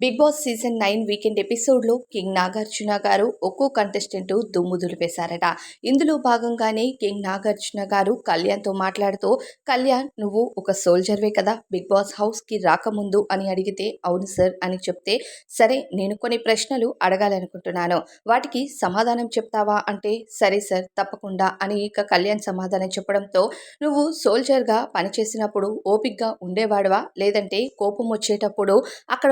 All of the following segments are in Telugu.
Big boss season nine weekend ఎపిసోడ్లో కింగ్ నాగార్జున గారు ఒక్కో కంటెస్టెంట్ దుమ్ము దులిపేశారట. ఇందులో భాగంగానే కింగ్ నాగార్జున గారు కళ్యాణ్తో మాట్లాడుతూ కళ్యాణ్ నువ్వు ఒక సోల్జర్వే కదా బిగ్ బాస్ హౌస్కి రాకముందు అని అడిగితే అవును సార్ అని చెప్తే సరే నేను కొన్ని ప్రశ్నలు అడగాలనుకుంటున్నాను. వాటికి సమాధానం చెప్తావా అంటే సరే సార్ తప్పకుండా అని ఇక కళ్యాణ్ సమాధానం చెప్పడంతో నువ్వు సోల్జర్గా పనిచేసినప్పుడు ఓపిక్గా ఉండేవాడవా? లేదంటే కోపం వచ్చేటప్పుడు అక్కడ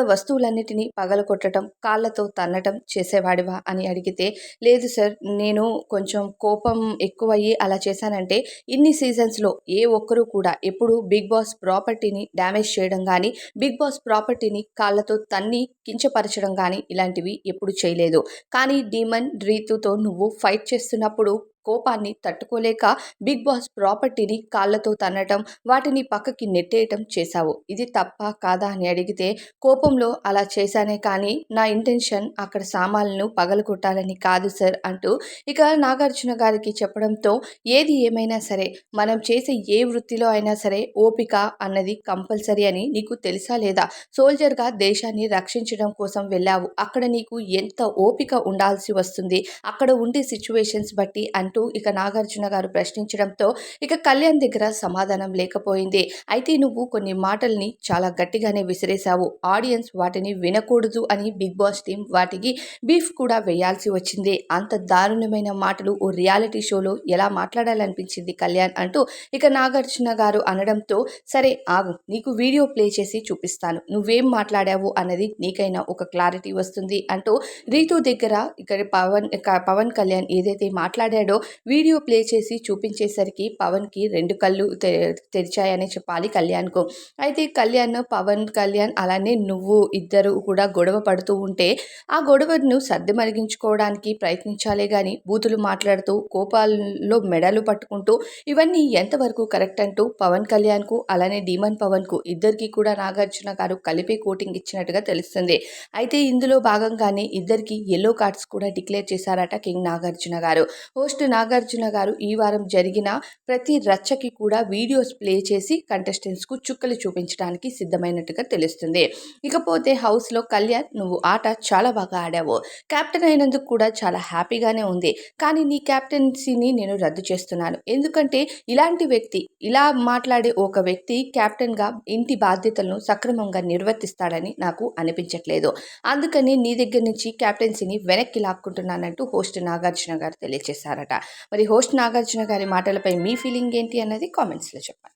వస్తువులన్నిటినీ పగలగొట్టడం కాళ్ళతో తన్నటం చేసేవాడివా అని అడిగితే లేదు సార్ నేను కొంచెం కోపం ఎక్కువయ్యి అలా చేశానంటే ఇన్ని సీజన్స్లో ఏ ఒక్కరూ కూడా ఎప్పుడు బిగ్ బాస్ ప్రాపర్టీని డ్యామేజ్ చేయడం కానీ బిగ్ బాస్ ప్రాపర్టీని కాళ్ళతో తన్ని కించపరచడం కానీ ఇలాంటివి ఎప్పుడు చేయలేదు. కానీ డీమన్ రీతుతో నువ్వు ఫైట్ చేస్తున్నప్పుడు కోపాన్ని తట్టుకోలేక బిగ్ బాస్ ప్రాపర్టీని కాళ్ళతో తన్నటం వాటిని పక్కకి నెట్టేయటం చేశావు. ఇది తప్ప కాదా అని అడిగితే కోపంలో అలా చేశానే కానీ నా ఇంటెన్షన్ అక్కడ సామాన్లను పగలగొట్టాలని కాదు సార్ అంటూ ఇక నాగార్జున గారికి చెప్పడంతో ఏది ఏమైనా సరే మనం చేసే ఏ వృత్తిలో అయినా సరే ఓపిక అన్నది కంపల్సరీ అని నీకు తెలుసా లేదా? సోల్జర్గా దేశాన్ని రక్షించడం కోసం వెళ్ళావు. అక్కడ నీకు ఎంత ఓపిక ఉండాల్సి వస్తుంది? అక్కడ ఉండే సిచ్యువేషన్స్ బట్టి అంటూ అంటూ ఇక నాగార్జున గారు ప్రశ్నించడంతో ఇక కళ్యాణ్ దగ్గర సమాధానం లేకపోయింది. అయితే నువ్వు కొన్ని మాటల్ని చాలా గట్టిగానే విసిరేశావు. ఆడియన్స్ వాటిని వినకూడదు అని బిగ్ బాస్ టీం వాటికి బీఫ్ కూడా వేయాల్సి వచ్చింది. అంత దారుణమైన మాటలు ఓ రియాలిటీ షోలో ఎలా మాట్లాడాలనిపించింది కళ్యాణ్ అంటూ ఇక నాగార్జున గారు అనడంతో సరే ఆగు నీకు వీడియో ప్లే చేసి చూపిస్తాను. నువ్వేం మాట్లాడావు అన్నది నీకైనా ఒక క్లారిటీ వస్తుంది అంటూ రీతు దగ్గర ఇక్కడ పవన్ ఇక పవన్ కళ్యాణ్ ఏదైతే మాట్లాడాడో వీడియో ప్లే చేసి చూపించేసరికి పవన్కి రెండు కళ్ళు తె తెరిచాయని చెప్పాలి కళ్యాణ్కు. అయితే కళ్యాణ్ పవన్ కళ్యాణ్ అలానే నువ్వు ఇద్దరు కూడా గొడవ పడుతూ ఉంటే ఆ గొడవను సర్ది మరిగించుకోవడానికి ప్రయత్నించాలే కానీ బూతులు మాట్లాడుతూ కోపాల్లో మెడలు పట్టుకుంటూ ఇవన్నీ ఎంతవరకు కరెక్ట్ అంటూ పవన్ కళ్యాణ్కు అలానే డీమన్ పవన్కు ఇద్దరికి కూడా నాగార్జున గారు కలిపి కోటింగ్ ఇచ్చినట్టుగా తెలుస్తుంది. అయితే ఇందులో భాగంగానే ఇద్దరికి ఎల్లో కార్డ్స్ కూడా డిక్లేర్ చేశారట కింగ్ నాగార్జున గారు. హోస్ట్ నాగార్జున గారు ఈ వారం జరిగిన ప్రతి రచ్చకి కూడా వీడియోస్ ప్లే చేసి కంటెస్టెంట్స్కు చుక్కలు చూపించడానికి సిద్ధమైనట్టుగా తెలుస్తుంది. ఇకపోతే హౌస్లో కళ్యాణ్ నువ్వు ఆట చాలా బాగా ఆడావు. కెప్టెన్ అయినందుకు కూడా చాలా హ్యాపీగానే ఉంది. కానీ నీ కెప్టెన్సీని నేను రద్దు చేస్తున్నాను. ఎందుకంటే ఇలాంటి వ్యక్తి ఇలా మాట్లాడే ఒక వ్యక్తి కెప్టెన్గా ఇంటి బాధ్యతలను సక్రమంగా నిర్వర్తిస్తాడని నాకు అనిపించట్లేదు. అందుకని నీ దగ్గర నుంచి కెప్టెన్సీని వెనక్కి లాక్కుంటున్నానంటూ హోస్ట్ నాగార్జున గారు తెలియజేశారట. మరి హోస్ట్ నాగార్జున గారి మాటలపై మీ ఫీలింగ్ ఏంటి అన్నది కామెంట్స్లో చెప్పండి.